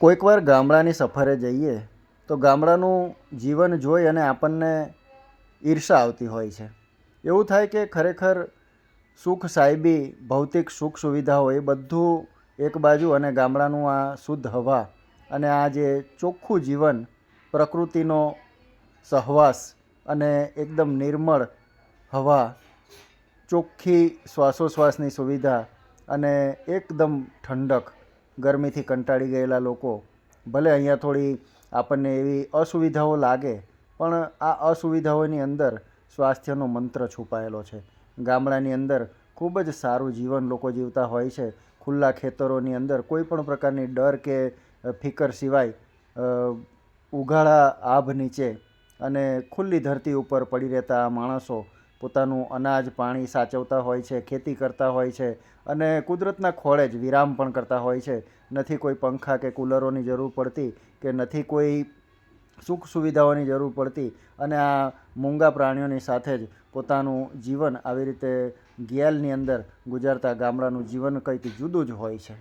કોઈકવાર ગામડાની સફરે જઈએ તો ગામડાનું જીવન જોઈ અને આપણને ઈર્ષા આવતી હોય છે. એવું થાય કે ખરેખર સુખ સાહેબી ભૌતિક સુખ સુવિધાઓ એ બધું એક બાજુ અને ગામડાનું આ શુદ્ધ હવા અને આ જે ચોખ્ખું જીવન, પ્રકૃતિનો સહવાસ અને એકદમ નિર્મળ હવા, ચોખ્ખી શ્વાસોશ્વાસની સુવિધા અને એકદમ ઠંડક ગરમીથી કંટાળી ગયેલા લોકો, ભલે અહીંયા થોડી આપણને એવી અસુવિધાઓ લાગે, પણ આ અસુવિધાઓની અંદર સ્વાસ્થ્યનો મંત્ર છુપાયેલો છે. ગામડાની અંદર ખૂબ જ સારું જીવન લોકો જીવતા હોય છે. ખુલ્લા ખેતરોની અંદર કોઈ પણ પ્રકારની ડર કે ફિકર સિવાય ઉઘાડા આભ નીચે અને ખુલ્લી ધરતી ઉપર પડી રહેતા આ માણસો પોતાનું અનાજ, પાણી સાચવતા હોય છે, ખેતી કરતા હોય છે અને કુદરતના ખોળે જ વિરામ પણ કરતા હોય છે. નથી કોઈ પંખા કે કુલરોની જરૂર પડતી કે નથી કોઈ સુખ સુવિધાઓની જરૂર પડતી અને આ મૂંગા પ્રાણીઓની સાથે જ પોતાનું જીવન આવી રીતે ગિયાલની અંદર ગુજારતા ગામડાનું જીવન કંઈક જુદું જ હોય છે.